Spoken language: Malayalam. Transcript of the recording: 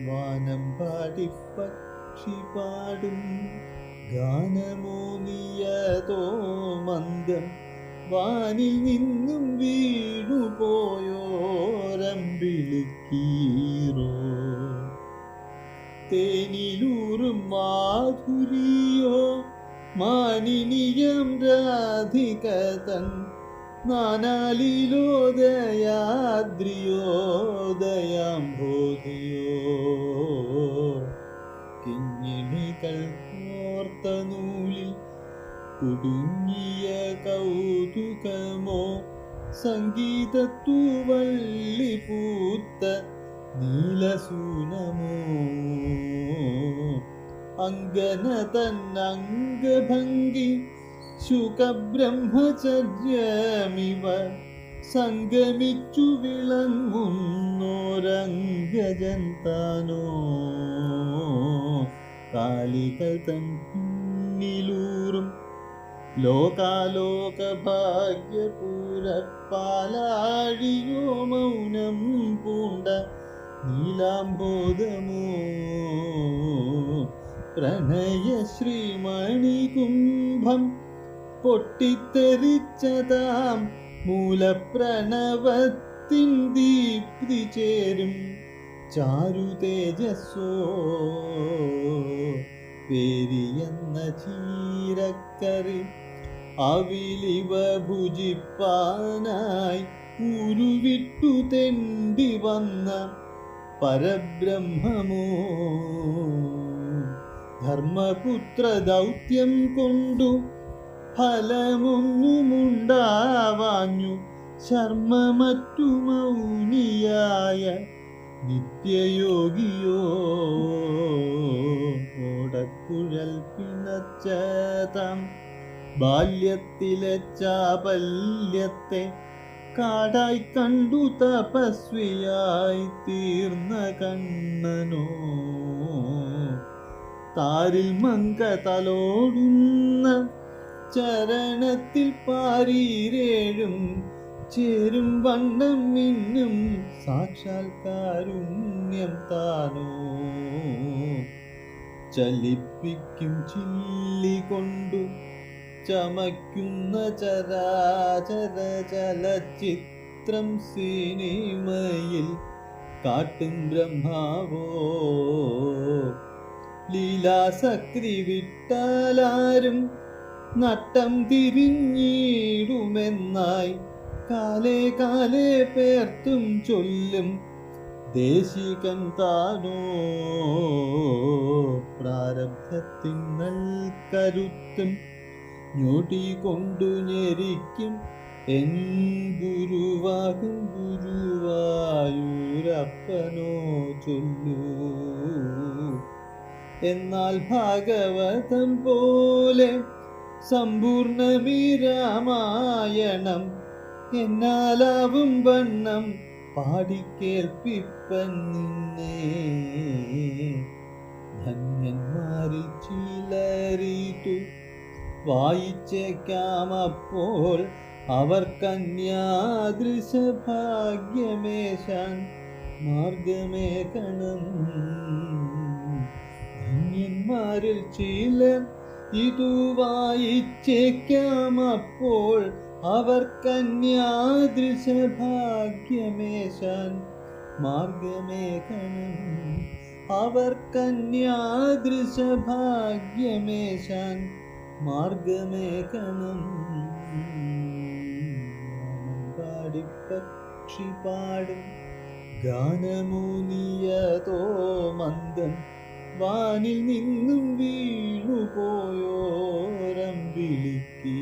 വാനം പാടി പക്ഷി പാടും. ഗാനമോ നീയതോ മന്ദം. വാനിൽ നിന്നും വീണു പോയോരമ്പിളിക്കീറോ തേനിലൂറും മാധുരിയോ. മാനിനിയം രാധിക തൻ നാനാലിലോദയാദ്രിയോദയാംബോധിയോ കിങ്ങിണികൾ കോർത്ത നൂലിൽ കുടുങ്ങിയ കൗതുകമോ. സംഗീതത്തൂവള്ളി പൂത്ത നീലസൂനമോ. അങ്കന തന്നംഗഭംഗി ശുഖബ്രഹ്മചര്യമിവ സംഗമിച്ചു വിളങ്ങുന്നോരംഗജൻ താനോ കാലികൾ തന്നിലൂറും ലോകാലോകഭാഗ്യപൂരപ്പാലാഴിയോ മൗനം പൂണ്ട നീലാംബോധമോ. പ്രണയ ശ്രീമണികുംഭം പൊട്ടിത്തെറിച്ചതാം മൂലപ്രണവത്തിൻ ദീപ്തി ചേരും ചാരു തേജസ്സോ പേരിയെന്ന ചീരക്കറി അവിലിവ ഭുജിപ്പാനായി ഉരുവിട്ടു തെണ്ടി വന്ന പരബ്രഹ്മമോ. ധർമ്മപുത്ര ദൗത്യം കൊണ്ടു ഫലമൊന്നുമുണ്ടാവാഞ്ഞു. ശർമ്മമറ്റു മൗനിയായ നിത്യയോഗിയോ ഓടക്കുഴൽ പിണച്ചതാം. ബാല്യത്തിലെ ചാബല്യത്തെ കാടായി കണ്ടു തപസ്വിയായി തീർന്ന കണ്ണനോ. താരിൽ മങ്ക തലോടുന്ന ചരണത്തിൽ പാരീരേഴും ചേരും വണ്ണം മിന്നും സാക്ഷാൽ കാരുണ്യം താനോ. ചലിപ്പിക്കും ചില്ലി കൊണ്ടു ചമയ്ക്കുന്ന ചരാചര ചലച്ചിത്രം സിനിമയിൽ കാട്ടും ബ്രഹ്മാവോ. ലീലാസക്തി വിട്ടാലാരും നട്ടം തിരിഞ്ഞിടുമെന്നായി കാലേ കാലേ പേർത്തും ചൊല്ലും ദേശികൻ താനോ പ്രാരബ്ധത്തിൻ കരുത്തും ഞൊടി കൊണ്ടു ഞെരിക്കും എൻ ഗുരുവാകും ഗുരുവായൂരപ്പനോ ചൊല്ലൂ. എന്നാൽ ഭാഗവതം പോലെ സമ്പൂർണമീ രാമായണം എന്നാലാവും വണ്ണം പാടിക്കേൽപ്പിപ്പൻ നിന്നെ. ധന്യന്മാരിൽ ചിലരീതു വായിച്ചേക്കാം അപ്പോൾ അവർ കന്യാദൃശഭാഗ്യമേശാൻ മാർഗമേകണം ധന്യന്മാരിൽ ചിലർ ഇതു വായിച്ചേക്കാം അപ്പോൾ അവർ കന്യാദൃശഭാഗ്യമേശാൻ മാർഗമേഖനം അവർ കന്യാദൃശഭാഗ്യമേശാൻ മാർഗമേഖനം പാടിപ്പക്ഷി പാടും ഗാനമോ നീയതോ മന്ദം വാനിൽ നിന്നും വീണുപോയോരമ്പിളിക്കീ.